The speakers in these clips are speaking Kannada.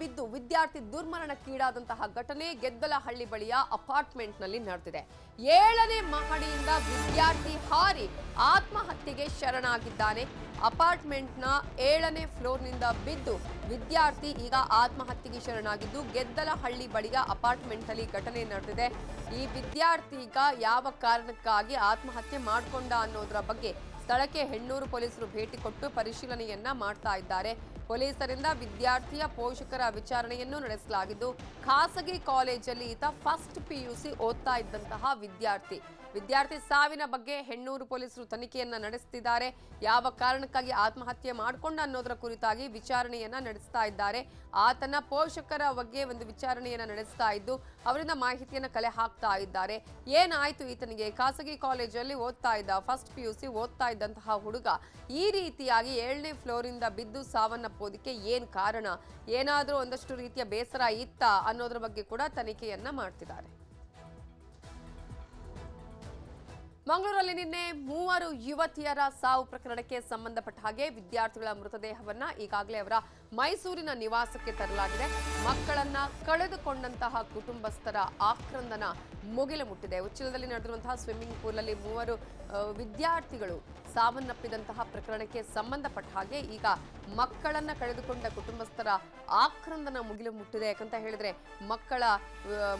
ಬಿದ್ದು ವಿದ್ಯಾರ್ಥಿ ದುರ್ಮರಣಕ್ಕೀಡಾದಂತಹ ಘಟನೆ ಗೆದ್ದಲಹಳ್ಳಿ ಬಳಿಯ ಅಪಾರ್ಟ್ಮೆಂಟ್ನಲ್ಲಿ ನಡೆದಿದೆ. ಏಳನೇ ಮಹಡಿಯಿಂದ ವಿದ್ಯಾರ್ಥಿ ಹಾರಿ ಆತ್ಮಹತ್ಯೆಗೆ ಶರಣಾಗಿದ್ದಾನೆ. ಅಪಾರ್ಟ್ಮೆಂಟ್ನ ಏಳನೇ ಫ್ಲೋರ್ನಿಂದ ಬಿದ್ದು ವಿದ್ಯಾರ್ಥಿ ಈಗ ಆತ್ಮಹತ್ಯೆಗೆ ಶರಣಾಗಿದ್ದು ಗೆದ್ದಲಹಳ್ಳಿ ಬಳಿಯ ಅಪಾರ್ಟ್ಮೆಂಟ್ನಲ್ಲಿ ಘಟನೆ ನಡೆದಿದೆ. ಈ ವಿದ್ಯಾರ್ಥಿ ಈಗ ಯಾವ ಕಾರಣಕ್ಕಾಗಿ ಆತ್ಮಹತ್ಯೆ ಮಾಡಿಕೊಂಡ ಅನ್ನೋದರ ಬಗ್ಗೆ ಸ್ಥಳಕ್ಕೆ ಹೆಣ್ಣೂರು ಪೊಲೀಸರು ಭೇಟಿ ಕೊಟ್ಟು ಪರಿಶೀಲನೆಯನ್ನ ಮಾಡ್ತಾ ಇದ್ದಾರೆ. ಪೊಲೀಸರಿಂದ ವಿದ್ಯಾರ್ಥಿಯ ಪೋಷಕರ ವಿಚಾರಣೆಯನ್ನು ನಡೆಸಲಾಗಿದ್ದು, ಖಾಸಗಿ ಕಾಲೇಜಲ್ಲಿ ಈತ ಫಸ್ಟ್ ಪಿಯುಸಿ ಓದ್ತಾ ಇದ್ದಂತಹ ವಿದ್ಯಾರ್ಥಿ. ವಿದ್ಯಾರ್ಥಿ ಸಾವಿನ ಬಗ್ಗೆ ಹೆಣ್ಣೂರು ಪೊಲೀಸರು ತನಿಖೆಯನ್ನ ನಡೆಸುತ್ತಿದ್ದಾರೆ ಯಾವ ಕಾರಣಕ್ಕಾಗಿ ಆತ್ಮಹತ್ಯೆ ಮಾಡಿಕೊಂಡ ಅನ್ನೋದರ ಕುರಿತಾಗಿ ವಿಚಾರಣೆಯನ್ನ ನಡೆಸ್ತಾ ಇದ್ದಾರೆ. ಆತನ ಪೋಷಕರ ಬಗ್ಗೆ ಒಂದು ವಿಚಾರಣೆಯನ್ನ ನಡೆಸ್ತಾ ಇದ್ದು, ಅವರಿಂದ ಮಾಹಿತಿಯನ್ನ ಕಲೆ ಹಾಕ್ತಾ ಇದ್ದಾರೆ. ಏನಾಯ್ತು ಈತನಿಗೆ? ಖಾಸಗಿ ಕಾಲೇಜಲ್ಲಿ ಓದ್ತಾ ಇದ್ದ, ಫಸ್ಟ್ ಪಿಯುಸಿ ಓದ್ತಾ ಇದ್ದಂತಹ ಹುಡುಗ ಈ ರೀತಿಯಾಗಿ ಏಳನೇ ಫ್ಲೋರಿಂದ ಬಿದ್ದು ಸಾವನ್ನಪ್ಪೋದಕ್ಕೆ ಏನ್ ಕಾರಣ? ಏನಾದರೂ ಒಂದಷ್ಟು ರೀತಿಯ ಬೇಸರ ಇತ್ತ ಅನ್ನೋದ್ರ ಬಗ್ಗೆ ಕೂಡ ತನಿಖೆಯನ್ನ ಮಾಡ್ತಿದ್ದಾರೆ. ಮಂಗಳೂರಲ್ಲಿ ನಿನ್ನೆ ಮೂವರು ಯುವತಿಯರ ಸಾವು ಪ್ರಕರಣಕ್ಕೆ ಸಂಬಂಧಪಟ್ಟ ಹಾಗೆ ವಿದ್ಯಾರ್ಥಿಗಳ ಮೃತದೇಹವನ್ನ ಈಗಾಗಲೇ ಅವರ ಮೈಸೂರಿನ ನಿವಾಸಕ್ಕೆ ತರಲಾಗಿದೆ. ಮಕ್ಕಳನ್ನ ಕಳೆದುಕೊಂಡಂತಹ ಕುಟುಂಬಸ್ಥರ ಆಕ್ರಂದನ ಮುಗಿಲು ಮುಟ್ಟಿದೆ. ಉಚ್ಚಿಲದಲ್ಲಿ ನಡೆದಿರುವಂತಹ ಸ್ವಿಮ್ಮಿಂಗ್ ಪೂಲ್ನಲ್ಲಿ ಮೂವರು ವಿದ್ಯಾರ್ಥಿಗಳು ಸಾವನ್ನಪ್ಪಿದಂತಹ ಪ್ರಕರಣಕ್ಕೆ ಸಂಬಂಧಪಟ್ಟ ಹಾಗೆ ಈಗ ಮಕ್ಕಳನ್ನ ಕಳೆದುಕೊಂಡ ಕುಟುಂಬಸ್ಥರ ಆಕ್ರಂದನ ಮುಗಿಲು ಮುಟ್ಟಿದೆ. ಯಾಕಂತ ಹೇಳಿದ್ರೆ ಮಕ್ಕಳ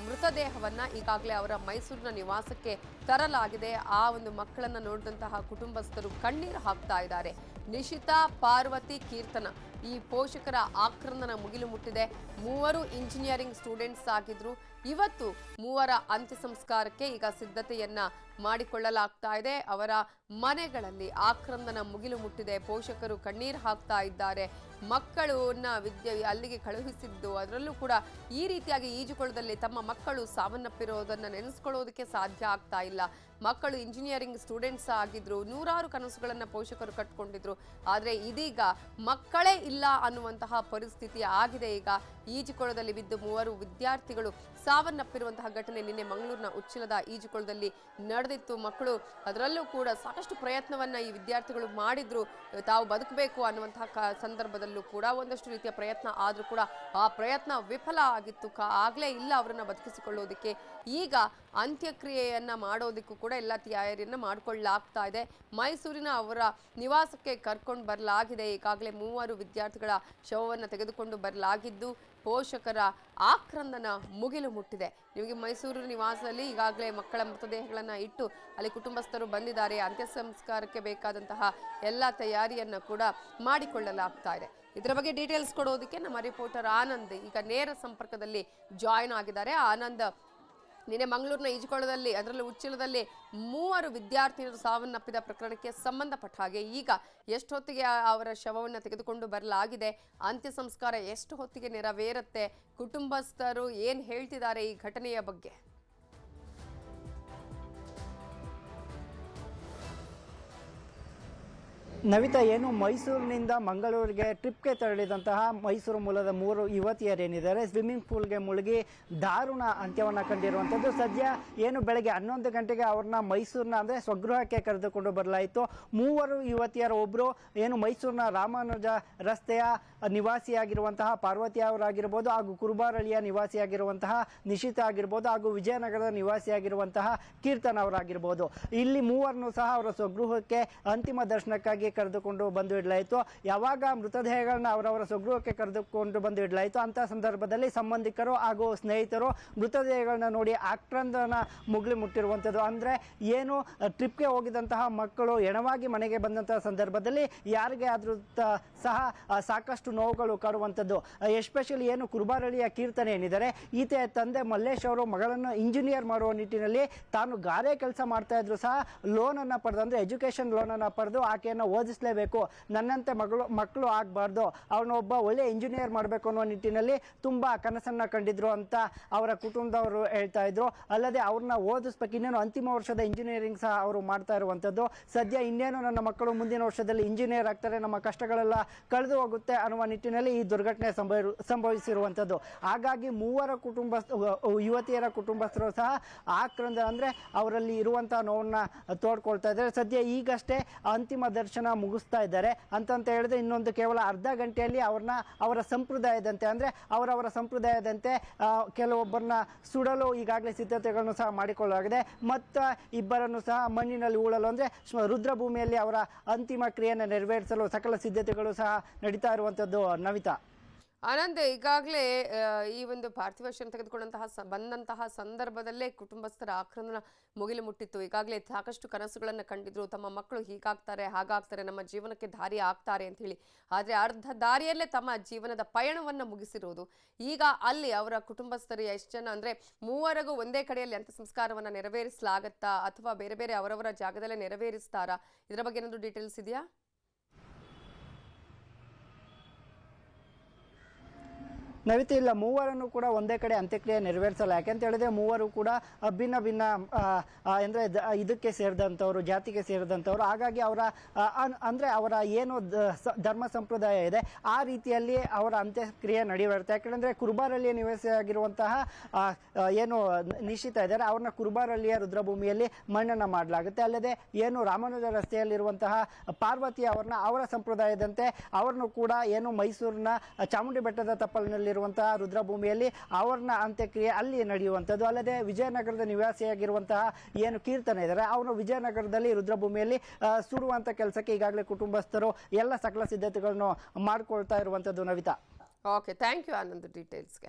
ಮೃತದೇಹವನ್ನ ಈಗಾಗಲೇ ಅವರ ಮೈಸೂರಿನ ನಿವಾಸಕ್ಕೆ ತರಲಾಗಿದೆ. ಆ ಒಂದು ಮಕ್ಕಳನ್ನ ನೋಡಿದಂತಹ ಕುಟುಂಬಸ್ಥರು ಕಣ್ಣೀರು ಹಾಕ್ತಾ ಇದ್ದಾರೆ. ನಿಶಿತಾ ಪಾರ್ವತಿ ಕೀರ್ತನ ಈ ಪೋಷಕರ ಆಕ್ರಂದನ ಮುಗಿಲು ಮುಟ್ಟಿದೆ. ಮೂವರು ಇಂಜಿನಿಯರಿಂಗ್ ಸ್ಟೂಡೆಂಟ್ಸ್ ಆಗಿದ್ರು. ಇವತ್ತು ಮೂವರ ಅಂತ್ಯ ಸಂಸ್ಕಾರಕ್ಕೆ ಈಗ ಸಿದ್ಧತೆಯನ್ನ ಮಾಡಿಕೊಳ್ಳಲಾಗ್ತಾ ಇದೆ. ಅವರ ಮನೆಗಳಲ್ಲಿ ಆಕ್ರಂದನ ಮುಗಿಲು ಮುಟ್ಟಿದೆ. ಪೋಷಕರು ಕಣ್ಣೀರು ಹಾಕ್ತಾ ಇದ್ದಾರೆ. ಮಕ್ಕಳನ್ನ ವಿದ್ಯೆ ಅಲ್ಲಿಗೆ ಕಳುಹಿಸಿದ್ದು ಅದರಲ್ಲೂ ಕೂಡ ಈ ರೀತಿಯಾಗಿ ಈಜುಕೊಳದಲ್ಲಿ ತಮ್ಮ ಮಕ್ಕಳು ಸಾವನ್ನಪ್ಪಿರೋದನ್ನ ನೆನೆಸ್ಕೊಳ್ಳೋದಕ್ಕೆ ಸಾಧ್ಯ ಆಗ್ತಾ ಇಲ್ಲ. ಮಕ್ಕಳು ಇಂಜಿನಿಯರಿಂಗ್ ಸ್ಟೂಡೆಂಟ್ಸ್ ಆಗಿದ್ರು, ನೂರಾರು ಕನಸುಗಳನ್ನ ಪೋಷಕರು ಕಟ್ಕೊಂಡಿದ್ರು. ಆದ್ರೆ ಇದೀಗ ಮಕ್ಕಳೇ ಇಲ್ಲ ಅನ್ನುವಂತಹ ಪರಿಸ್ಥಿತಿ ಆಗಿದೆ. ಈಗ ಈಜುಕೊಳದಲ್ಲಿ ಬಿದ್ದು ಮೂವರು ವಿದ್ಯಾರ್ಥಿಗಳು ಸಾವನ್ನಪ್ಪಿರುವಂತಹ ಘಟನೆ ನಿನ್ನೆ ಮಂಗಳೂರಿನ ಉಚ್ಚಿಲದ ಈಜುಕೊಳದಲ್ಲಿ ನಡೆದಿತ್ತು. ಮಕ್ಕಳು ಅದರಲ್ಲೂ ಕೂಡ ಸಾಕಷ್ಟು ಪ್ರಯತ್ನವನ್ನ ಈ ವಿದ್ಯಾರ್ಥಿಗಳು ಮಾಡಿದ್ರು. ತಾವು ಬದುಕಬೇಕು ಅನ್ನುವಂತಹ ಸಂದರ್ಭದಲ್ಲೂ ಕೂಡ ಒಂದಷ್ಟು ರೀತಿಯ ಪ್ರಯತ್ನ ಆದರೂ ಕೂಡ ಆ ಪ್ರಯತ್ನ ವಿಫಲ ಆಗಿತ್ತು. ಆಗ್ಲೇ ಇಲ್ಲ ಅವರನ್ನ ಬದುಕಿಸಿಕೊಳ್ಳೋದಕ್ಕೆ. ಈಗ ಅಂತ್ಯಕ್ರಿಯೆಯನ್ನ ಮಾಡೋದಕ್ಕೂ ಕೂಡ ಎಲ್ಲ ತಯಾರಿಯನ್ನ ಮಾಡ್ಕೊಳ್ಳಲಾಗ್ತಾ ಇದೆ. ಮೈಸೂರಿನ ಅವರ ನಿವಾಸಕ್ಕೆ ಕರ್ಕೊಂಡು ಬರಲಾಗಿದೆ. ಈಗಾಗಲೇ ಮೂವರು ವಿದ್ಯಾರ್ಥಿಗಳ ಶವವನ್ನು ತೆಗೆದುಕೊಂಡು ಬರಲಾಗಿದ್ದು ಪೋಷಕರ ಆಕ್ರಂದನ ಮುಗಿಲು ಮುಟ್ಟಿದೆ. ನಿಮಗೆ ಮೈಸೂರು ನಿವಾಸದಲ್ಲಿ ಈಗಾಗಲೇ ಮಕ್ಕಳ ಮೃತದೇಹಗಳನ್ನು ಇಟ್ಟು ಅಲ್ಲಿ ಕುಟುಂಬಸ್ಥರು ಬಂದಿದ್ದಾರೆ. ಅಂತ್ಯ ಸಂಸ್ಕಾರಕ್ಕೆ ಬೇಕಾದಂತಹ ಎಲ್ಲ ತಯಾರಿಯನ್ನು ಕೂಡ ಮಾಡಿಕೊಳ್ಳಲಾಗ್ತಾ ಇದೆ. ಇದರ ಬಗ್ಗೆ ಡೀಟೇಲ್ಸ್ ಕೊಡೋದಕ್ಕೆ ನಮ್ಮ ರಿಪೋರ್ಟರ್ ಆನಂದ್ ಈಗ ನೇರ ಸಂಪರ್ಕದಲ್ಲಿ ಜಾಯಿನ್ ಆಗಿದ್ದಾರೆ. ಆನಂದ್ ನಿನ್ನೆ ಮಂಗಳೂರಿನ ಈಜುಕೊಳದಲ್ಲಿ ಅದರಲ್ಲೂ ಉಚ್ಚಿಲದಲ್ಲಿ ಮೂವರು ವಿದ್ಯಾರ್ಥಿನಿಯರು ಸಾವನ್ನಪ್ಪಿದ ಪ್ರಕರಣಕ್ಕೆ ಸಂಬಂಧಪಟ್ಟ ಹಾಗೆ ಈಗ ಎಷ್ಟು ಹೊತ್ತಿಗೆ ಅವರ ಶವವನ್ನು ತೆಗೆದುಕೊಂಡು ಬರಲಾಗಿದೆ, ಅಂತ್ಯ ಸಂಸ್ಕಾರ ಎಷ್ಟು ಹೊತ್ತಿಗೆ ನೆರವೇರುತ್ತೆ, ಕುಟುಂಬಸ್ಥರು ಏನು ಹೇಳ್ತಿದ್ದಾರೆ ಈ ಘಟನೆಯ ಬಗ್ಗೆ? ನವಿತಾ, ಏನು ಮೈಸೂರಿನಿಂದ ಮಂಗಳೂರಿಗೆ ಟ್ರಿಪ್ಗೆ ತೆರಳಿದಂತಹ ಮೈಸೂರು ಮೂಲದ ಮೂರು ಯುವತಿಯರೇನಿದ್ದಾರೆ? ಸ್ವಿಮ್ಮಿಂಗ್ ಪೂಲ್ಗೆ ಮುಳುಗಿ ದಾರುಣ ಅಂತ್ಯವನ್ನು ಕಂಡಿರುವಂಥದ್ದು. ಸದ್ಯ ಏನು ಬೆಳಗ್ಗೆ ಹನ್ನೊಂದು ಗಂಟೆಗೆ ಅವ್ರನ್ನ ಮೈಸೂರಿನ, ಅಂದರೆ ಸ್ವಗೃಹಕ್ಕೆ ಕರೆದುಕೊಂಡು ಬರಲಾಯಿತು. ಮೂವರು ಯುವತಿಯರು ಒಬ್ಬರು ಏನು ಮೈಸೂರಿನ ರಾಮಾನುಜ ರಸ್ತೆಯ ನಿವಾಸಿಯಾಗಿರುವಂತಹ ಪಾರ್ವತಿ ಅವರಾಗಿರ್ಬೋದು, ಹಾಗೂ ಕುರುಬಾರಳಿಯ ನಿವಾಸಿಯಾಗಿರುವಂತಹ ನಿಶಿತಾ ಆಗಿರ್ಬೋದು, ಹಾಗೂ ವಿಜಯನಗರದ ನಿವಾಸಿಯಾಗಿರುವಂತಹ ಕೀರ್ತನ್ ಅವರಾಗಿರ್ಬೋದು. ಇಲ್ಲಿ ಮೂವರನ್ನು ಸಹ ಅವರ ಸ್ವಗೃಹಕ್ಕೆ ಅಂತಿಮ ದರ್ಶನಕ್ಕಾಗಿ ಕರೆದುಕೊಂಡು ಬಂದು ಇಡಲಾಯಿತು. ಯಾವಾಗ ಮೃತದೇಹಗಳನ್ನ ಅವರವರ ಸ್ವಗೃಹಕ್ಕೆ ಕರೆದುಕೊಂಡು ಬಂದು ಇಡಲಾಯಿತು, ಅಂತ ಸಂದರ್ಭದಲ್ಲಿ ಸಂಬಂಧಿಕರು ಹಾಗೂ ಸ್ನೇಹಿತರು ಮೃತದೇಹಗಳನ್ನ ನೋಡಿ ಆಕ್ರಂದನ ಮುಗಿಲು ಮುಟ್ಟಿರುವಂಥದ್ದು ಅಂದರೆ ಏನು, ಟ್ರಿಪ್ಗೆ ಹೋಗಿದಂತಹ ಮಕ್ಕಳು ಎಣವಾಗಿ ಮನೆಗೆ ಬಂದಂತಹ ಸಂದರ್ಭದಲ್ಲಿ ಯಾರಿಗೆ ಆದರೂ ಸಹ ಸಾಕಷ್ಟು ನೋವುಗಳು ಕಾಡುವಂಥದ್ದು ಎಸ್ಪೆಷಲಿ ಏನು ಕುರುಬಾರಳಿಯ ಕೀರ್ತನೆ ಏನಿದ್ದಾರೆ ಈತ ತಂದೆ ಮಲ್ಲೇಶ್ ಅವರು ಮಗಳನ್ನು ಇಂಜಿನಿಯರ್ ಮಾಡುವ ನಿಟ್ಟಿನಲ್ಲಿ ತಾನು ಗಾರೆ ಕೆಲಸ ಮಾಡ್ತಾ ಇದ್ರು ಸಹ, ಲೋನನ್ನು ಪಡೆದು, ಅಂದರೆ ಎಜುಕೇಷನ್ ಲೋನನ್ನು ಪಡೆದು ಆಕೆಯನ್ನು ಓದಿಸಲೇಬೇಕು. ನನ್ನಂತೆ ಮಗಳು, ಮಕ್ಕಳು ಆಗಬಾರ್ದು. ಅವನೊಬ್ಬ ಒಳ್ಳೆ ಇಂಜಿನಿಯರ್ ಮಾಡಬೇಕು ಅನ್ನೋ ನಿಟ್ಟಿನಲ್ಲಿ ತುಂಬ ಕನಸನ್ನು ಕಂಡಿದ್ರು ಅಂತ ಅವರ ಕುಟುಂಬದವರು ಹೇಳ್ತಾ ಇದ್ರು. ಅಲ್ಲದೆ ಅವ್ರನ್ನ ಓದಿಸ್ಬೇಕು. ಇನ್ನೇನು ಅಂತಿಮ ವರ್ಷದ ಇಂಜಿನಿಯರಿಂಗ್ ಸಹ ಅವರು ಮಾಡ್ತಾ ಇರುವಂಥದ್ದು. ಸದ್ಯ ಇನ್ನೇನು ನನ್ನ ಮಕ್ಕಳು ಮುಂದಿನ ವರ್ಷದಲ್ಲಿ ಇಂಜಿನಿಯರ್ ಆಗ್ತಾರೆ. ನಮ್ಮ ಕಷ್ಟಗಳೆಲ್ಲ ಕಳೆದು ಹೋಗುತ್ತೆ ಅನ್ನುವ ನಿಟ್ಟಿನಲ್ಲಿ ಈ ದುರ್ಘಟನೆ ಸಂಭವ, ಸಂಭವಿಸಿರುವಂಥದ್ದು. ಹಾಗಾಗಿ ಮೂವರ ಕುಟುಂಬ ಯುವತಿಯರ ಕುಟುಂಬಸ್ಥರು ಸಹ ಆಕ್ರಂದ ಅಂದರೆ ಅವರಲ್ಲಿ ಇರುವಂಥ ನೋವನ್ನು ತೋಡ್ಕೊಳ್ತಾ ಇದ್ದಾರೆ. ಸದ್ಯ ಈಗಷ್ಟೇ ಅಂತಿಮ ದರ್ಶನ ಕಾರ್ಯಕ್ರಮವನ್ನು ಮುಗಿಸ್ತಾ ಇದ್ದಾರೆ. ಅಂತಂತ ಹೇಳಿದ್ರೆ ಇನ್ನೊಂದು ಕೇವಲ ಅರ್ಧ ಗಂಟೆಯಲ್ಲಿ ಅವ್ರನ್ನ ಅವರ ಸಂಪ್ರದಾಯದಂತೆ, ಅಂದರೆ ಅವರವರ ಸಂಪ್ರದಾಯದಂತೆ ಕೆಲವೊಬ್ಬರನ್ನ ಸುಡಲು ಈಗಾಗಲೇ ಸಿದ್ಧತೆಗಳನ್ನು ಸಹ ಮಾಡಿಕೊಳ್ಳಲಾಗಿದೆ. ಮತ್ತು ಇಬ್ಬರನ್ನು ಸಹ ಮಣ್ಣಿನಲ್ಲಿ ಉಳಲು ಅಂದರೆ ರುದ್ರಭೂಮಿಯಲ್ಲಿ ಅವರ ಅಂತಿಮ ಕ್ರಿಯೆಯನ್ನು ನೆರವೇರಿಸಲು ಸಕಲ ಸಿದ್ಧತೆಗಳು ಸಹ ನಡೀತಾ ಇರುವಂಥದ್ದು ನವಿತಾ. ಆನಂದ್, ಈಗಾಗಲೇ ಈ ಒಂದು ಪಾರ್ಥಿವ ಶರೀರ ತೆಗೆದುಕೊಂಡಂತಹ ಬಂದಂತಹ ಸಂದರ್ಭದಲ್ಲೇ ಕುಟುಂಬಸ್ಥರ ಆಕ್ರಂದನ ಮುಗಿಲು ಮುಟ್ಟಿತ್ತು ಈಗಾಗಲೇ ಸಾಕಷ್ಟು ಕನಸುಗಳನ್ನು ಕಂಡಿದ್ರು. ತಮ್ಮ ಮಕ್ಕಳು ಹೀಗಾಗ್ತಾರೆ, ಹಾಗಾಗ್ತಾರೆ, ನಮ್ಮ ಜೀವನಕ್ಕೆ ದಾರಿ ಆಗ್ತಾರೆ ಅಂತ ಹೇಳಿ. ಆದರೆ ಅರ್ಧ ದಾರಿಯಲ್ಲೇ ತಮ್ಮ ಜೀವನದ ಪಯಣವನ್ನು ಮುಗಿಸಿರೋದು. ಈಗ ಅಲ್ಲಿ ಅವರ ಕುಟುಂಬಸ್ಥರು ಎಷ್ಟು ಜನ ಅಂದ್ರೆ, ಮೂವರಿಗೂ ಒಂದೇ ಕಡೆಯಲ್ಲಿ ಅಂತ್ಯ ಸಂಸ್ಕಾರವನ್ನ ನೆರವೇರಿಸಲಾಗತ್ತಾ ಅಥವಾ ಬೇರೆ ಬೇರೆ ಅವರವರ ಜಾಗದಲ್ಲೇ ನೆರವೇರಿಸ್ತಾರಾ? ಇದರ ಬಗ್ಗೆ ಏನಾದರೂ ಡೀಟೇಲ್ಸ್ ಇದೆಯಾ? ನವಿತೆ ಇಲ್ಲ. ಮೂವರನ್ನು ಕೂಡ ಒಂದೇ ಕಡೆ ಅಂತ್ಯಕ್ರಿಯೆ ನೆರವೇರಿಸಲ್ಲ. ಯಾಕೆಂತ ಹೇಳಿದ್ರೆ ಮೂವರು ಕೂಡ ಭಿನ್ನ ಭಿನ್ನ ಅಂದ್ರೆ ಇದಕ್ಕೆ ಸೇರಿದಂಥವ್ರು ಜಾತಿಗೆ ಸೇರಿದಂಥವ್ರು ಹಾಗಾಗಿ ಅವರ ಅಂದ್ರೆ ಅವರ ಏನು ಧರ್ಮ ಸಂಪ್ರದಾಯ ಇದೆ, ಆ ರೀತಿಯಲ್ಲಿ ಅವರ ಅಂತ್ಯಕ್ರಿಯೆ ನಡೆಯುತ್ತೆ. ಯಾಕೆಂದರೆ ಕುರುಬಾರಳ್ಳಿಯ ನಿವಾಸಿಯಾಗಿರುವಂತಹ ಏನು ನಿಶ್ಚಿತ ಇದ್ದಾರೆ, ಅವ್ರನ್ನ ಕುರುಬಾರಲ್ಲಿಯ ರುದ್ರಭೂಮಿಯಲ್ಲಿ ಮಣ್ಣನ್ನು ಮಾಡಲಾಗುತ್ತೆ. ಅಲ್ಲದೆ ಏನು ರಾಮನಗರ ರಸ್ತೆಯಲ್ಲಿರುವಂತಹ ಪಾರ್ವತಿ ಅವ್ರನ್ನ ಅವರ ಸಂಪ್ರದಾಯದಂತೆ, ಅವ್ರನ್ನು ಕೂಡ ಏನು ಮೈಸೂರಿನ ಚಾಮುಂಡಿ ಬೆಟ್ಟದ ತಪ್ಪಲಿನಲ್ಲಿರುವಂತಹ ರುದ್ರಭೂಮಿಯಲ್ಲಿ ಅವರನ್ನ ಅಂತ್ಯಕ್ರಿಯೆ ಅಲ್ಲಿ ನಡೆಯುವಂಥದ್ದು. ಅಲ್ಲದೆ ವಿಜಯನಗರದ ನಿವಾಸಿಯಾಗಿರುವಂತಹ ಏನು ಕೀರ್ತನೆ ಇದ್ದಾರೆ, ಅವನು ವಿಜಯನಗರದಲ್ಲಿ ರುದ್ರಭೂಮಿಯಲ್ಲಿ ಸುಡುವಂಥ ಕೆಲಸಕ್ಕೆ ಈಗಾಗಲೇ ಕುಟುಂಬಸ್ಥರು ಎಲ್ಲ ಸಕಲ ಸಿದ್ಧತೆಗಳನ್ನು ಮಾಡಿಕೊಳ್ತಾ ಇರುವಂಥದ್ದು Navitha. Okay thank you Anand ಡೀಟೇಲ್ಸ್ಗೆ